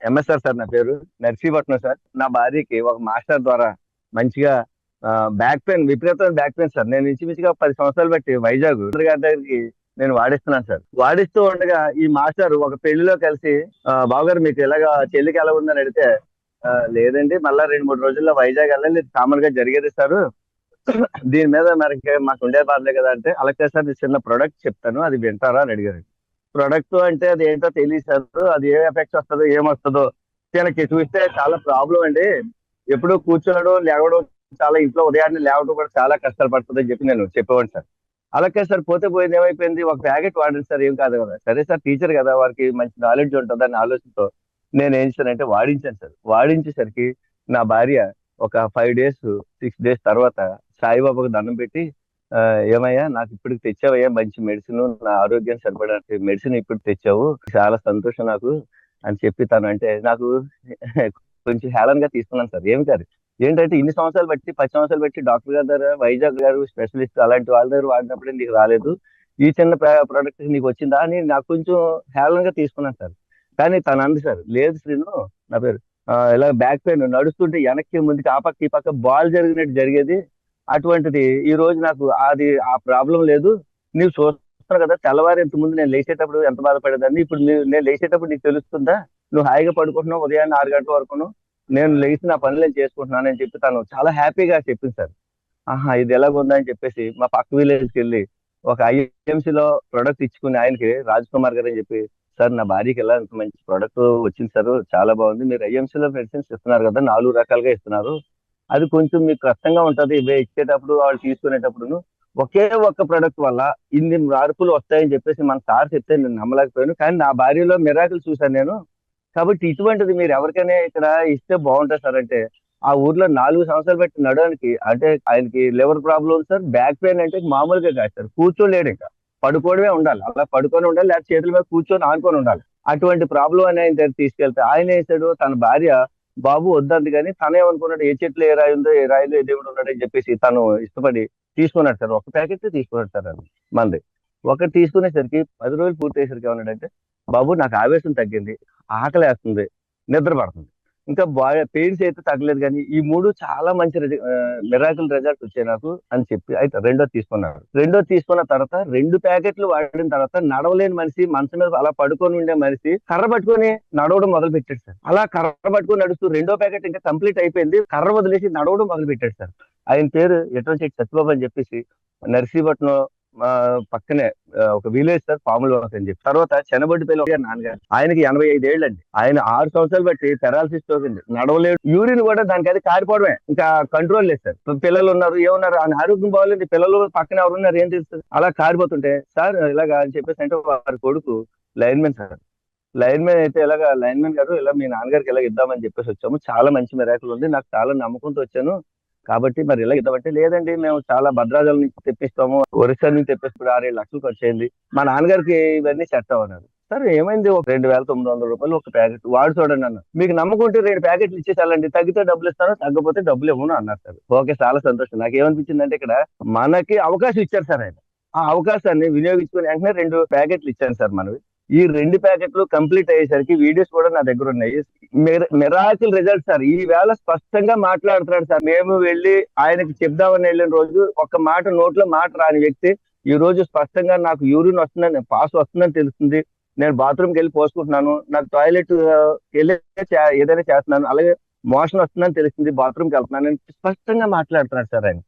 MSR sir నా పేరు. Narsipatnam sir. నా భార్యకి ఒక మాస్టర్ ద్వారా మంచిగా బ్యాక్ పెయిన్ విపరీతమైన బ్యాక్ పెయిన్ సార్. నేను ఇంచుమించుగా పది సంవత్సరాలు బట్టి వైజాగ్ గారి దగ్గరికి నేను వాడిస్తున్నాను సార్. వాడిస్తూ ఉండగా ఈ మాస్టర్ ఒక పెళ్ళిలో కలిసి "ఆ, బావగారు మీకు ఎలాగా చెల్లికి ఎలా ఉందని అడిగితే లేదండి మళ్ళా రెండు మూడు రోజుల్లో వైజాగ్ వెళ్ళాలి. కామన్గా జరిగేది సార్. దీని మీద మనకి మాకు ఉండే బాధలే కదా అంటే అలాగే సార్ చిన్న ప్రొడక్ట్ చెప్తాను. అది వింటారా? అని అడిగారు. ప్రొడక్ట్ అంటే అది ఏంటో తెలియదు సార్. అది ఏ ఎఫెక్ట్ వస్తుందో ఏమొస్తుందో తనకి చూస్తే చాలా ప్రాబ్లం అండి. ఎప్పుడు కూర్చోవడం లేవడం చాలా ఇంట్లో ఉదయాన్నే లేవడం కూడా చాలా కష్టాలు పడుతుంది అని చెప్పి నేను చెప్పేవాడిని సార్. అలాగే సార్ పోతే పోయింది ఏమైపోయింది? ఒక ప్యాకెట్ వాడండి సార్ ఏం కాదు కదా. సరే సార్ టీచర్ కదా వారికి మంచి నాలెడ్జ్ ఉంటుంది అనే ఆలోచనతో నేను ఏం చేశానంటే వాడించాను సార్. వాడించేసరికి నా భార్య ఒక ఫైవ్ డేస్ సిక్స్ డేస్ తర్వాత సాయిబాబాకు దండం పెట్టి ఏమయ్యా నాకు ఇప్పటికి తెచ్చావయ్యా మంచి మెడిసిన్ నా ఆరోగ్యం సరిపడే మెడిసిన్ ఇప్పుడు తెచ్చావు చాలా సంతోషం నాకు అని చెప్పి తను అంటే నాకు కొంచెం హేళన్గా తీసుకున్నాను సార్. ఏమి కాదు. ఏంటంటే ఇన్ని సంవత్సరాలు బట్టి పది సంవత్సరాలు బట్టి డాక్టర్ గారి దగ్గర వైజాగ్ గారు స్పెషలిస్ట్ అలాంటి వాళ్ళ దగ్గర వాడినప్పుడే నీకు రాలేదు. ఈ చిన్న ప్రోడక్ట్ నీకు వచ్చిందా అని నాకు కొంచెం హేళన్గా తీసుకున్నాను సార్. కానీ తను అంది సార్ లేదు శ్రీను నా పేరు ఇలా బ్యాక్ పెయిన్ నడుస్తుంటే వెనక్కి ముందుకి ఆ పక్క ఈ పక్క బాల్ జరిగినట్టు జరిగేది అటువంటిది. ఈ రోజు నాకు అది ఆ ప్రాబ్లం లేదు. నీవు చూస్తున్నావు కదా తెల్లవారు ఇంత ముందు నేను లేచేటప్పుడు ఎంత బాధపడేదాన్ని? ఇప్పుడు నేను లేచేటప్పుడు నీకు తెలుస్తుందా? నువ్వు హాయిగా పడుకుంటున్నావు ఉదయాన్నే ఆరు గంటల వరకును నేను లేచి నా పనులు నేను చేసుకుంటున్నాను అని చెప్పి తను చాలా హ్యాపీగా చెప్పింది సార్. ఆహా ఇది ఎలాగుందని చెప్పేసి మా పక్క విలేజ్కి వెళ్ళి ఒక ఐఎంసీలో లో ప్రొడక్ట్ ఇచ్చుకుని ఆయనకి రాజ్ కుమార్ గారు అని చెప్పి సార్ నా భార్యకి ఎలా ఇంత మంచి ప్రొడక్ట్ వచ్చింది సార్ చాలా బాగుంది. మీరు ఐఎంసీలో లో మెడిసిన్స్ ఇస్తున్నారు కదా నాలుగు రకాలుగా ఇస్తున్నారు. అది కొంచెం మీకు కష్టంగా ఉంటుంది. ఇవే ఇచ్చేటప్పుడు వాళ్ళు తీసుకునేటప్పుడు ఒకే ఒక్క ప్రొడక్ట్ వల్ల ఇన్ని మార్పులు వస్తాయని చెప్పేసి మన సార్ చెప్తే నేను నమ్మలేకపోయాను. కానీ నా భార్యలో మిరాకులు చూశాను నేను. కాబట్టి ఇటువంటిది మీరు ఎవరికైనా ఇక్కడ ఇస్తే బాగుంటుంది సార్ అంటే ఆ ఊర్లో నాలుగు సంవత్సరాలు పెట్టి నడవడానికి అంటే ఆయనకి liver problem sir back pain అంటే మామూలుగా కాదు సార్ కూర్చోలేడు ఇంకా. పడుకోవడమే ఉండాలి. అలా పడుకొని ఉండాలి. లేకపోతే చేతుల మీద కూర్చొని ఆనుకొని ఉండాలి. అటువంటి ప్రాబ్లం అని ఆయన దగ్గర తీసుకెళ్తే ఆయన వేసాడు తన భార్య బాబు వద్దంది కానీ తనే అనుకున్నాడు ఏ చెట్లు ఏ రాయి ఉందో ఏ రాయిలో ఏ దేవుడు ఉన్నాడు అని చెప్పేసి తను ఇష్టపడి తీసుకున్నాడు సార్. ఒక ప్యాకెట్ తీసుకున్నాడు సార్ అది మంది. ఒకటి తీసుకునేసరికి పది రోజులు పూర్తయ్యేసరికి ఏమన్నాడంటే బాబు నాకు ఆవేశం తగ్గింది ఆకలి వేస్తుంది నిద్ర పడుతుంది. ఇంకా బాగా పెయిన్స్ అయితే తగ్గలేదు కానీ ఈ మూడు చాలా మంచి మిరాకుల్ రిజల్ట్ వచ్చాయి నాకు అని చెప్పి అయితే రెండో తీసుకున్నాడు రెండో తీసుకున్న తర్వాత రెండు ప్యాకెట్లు వాడిన తర్వాత నడవలేని మనిషి మనసు మీద అలా పడుకొని ఉండే మనిషి కర్ర పట్టుకొని నడవడం మొదలు పెట్టాడు సార్. అలా కర్ర పట్టుకొని నడుస్తూ రెండో ప్యాకెట్ ఇంకా కంప్లీట్ అయిపోయింది. కర్ర వదిలేసి నడవడం మొదలు పెట్టాడు సార్. ఆయన పేరు ఎటువంటి సత్యబాబు అని చెప్పేసి నర్సీపట్నం పక్కనే ఒక విలేజ్ సార్ పాముల వాక్ అని చెప్పి. తర్వాత చెనబొడ్డిపల్లి ఒక నాన్నగారు. ఆయనకి ఎనభై ఐదు ఏళ్ళు అండి. ఆయన ఆరు సంవత్సరాలు బట్టి పెరాలసిస్ తోకింది నడవలేడు. యూరిన్ కూడా దానికి అది కారిపోవడమే. ఇంకా కంట్రోల్ లేదు సార్ పిల్లలు ఉన్నారు ఏమన్నారు? ఆయన ఆరోగ్యం బాగోలేదు పిల్లలు పక్కన ఎవరు ఉన్నారు? ఏం తెలుస్తుంది అలా కారిపోతుంటే సార్ ఇలాగా అని చెప్పేసి అంటే వారి కొడుకు లైన్మెన్ సార్ లైన్మెన్ అయితే ఇలాగా లైన్మెన్ గారు ఇలా మీ నాన్నగారికి ఇలా ఇద్దామని చెప్పేసి వచ్చాము. చాలా మంచి మెరాకులు ఉంది. నాకు చాలా నమ్మకంతో వచ్చాను. కాబట్టి మరి ఇలా ఇద్దామంటే లేదండి మేము చాలా భద్రాచలం నుంచి తెప్పిస్తాము ఒరిస్సా నుంచి తెప్పిస్తాడు ఆరు ఏడు లక్షలు ఖర్చు అయింది. మా నాన్నగారికి ఇవన్నీ సెట్ అవ్వన్నారు సరే ఏమైంది? ఒక రెండు వేల తొమ్మిది వందల రూపాయలు ఒక ప్యాకెట్ వాడు చూడండి అన్న. మీకు నమ్మకం రెండు ప్యాకెట్లు ఇచ్చేసాలండి. తగ్గితే డబ్బులు ఇస్తాను తగ్గపోతే డబ్బులు ఇవ్వను అన్నారు సార్. ఓకే చాలా సంతోషం. నాకు ఏమనిపించింది అంటే ఇక్కడ మనకి అవకాశం ఇచ్చారు సార్ ఆయన. ఆ అవకాశాన్ని వినియోగించుకుని వెంటనే రెండు ప్యాకెట్లు ఇచ్చాను సార్ మనవి. ఈ రెండు ప్యాకెట్లు కంప్లీట్ అయ్యేసరికి వీడియోస్ కూడా నా దగ్గర ఉన్నాయి. మిరాకిల్ రిజల్ట్ సార్ ఈ వేళ స్పష్టంగా మాట్లాడుతున్నాడు సార్. మేము వెళ్ళి ఆయనకి చెప్దామని వెళ్ళిన రోజు ఒక మాట నోట్లో మాట రాని వ్యక్తి ఈ రోజు స్పష్టంగా నాకు యూరిన్ వస్తుందని పాస్ వస్తుందని తెలుస్తుంది. నేను బాత్రూమ్కి వెళ్ళి పోసుకుంటున్నాను. నాకు టాయిలెట్ వెళ్ళి చే- ఏదైనా చేస్తున్నాను. అలాగే మోషన్ వస్తుందని తెలిసింది బాత్రూమ్కి వెళ్తున్నాను. అని స్పష్టంగా మాట్లాడుతున్నాడు సార్ ఆయన.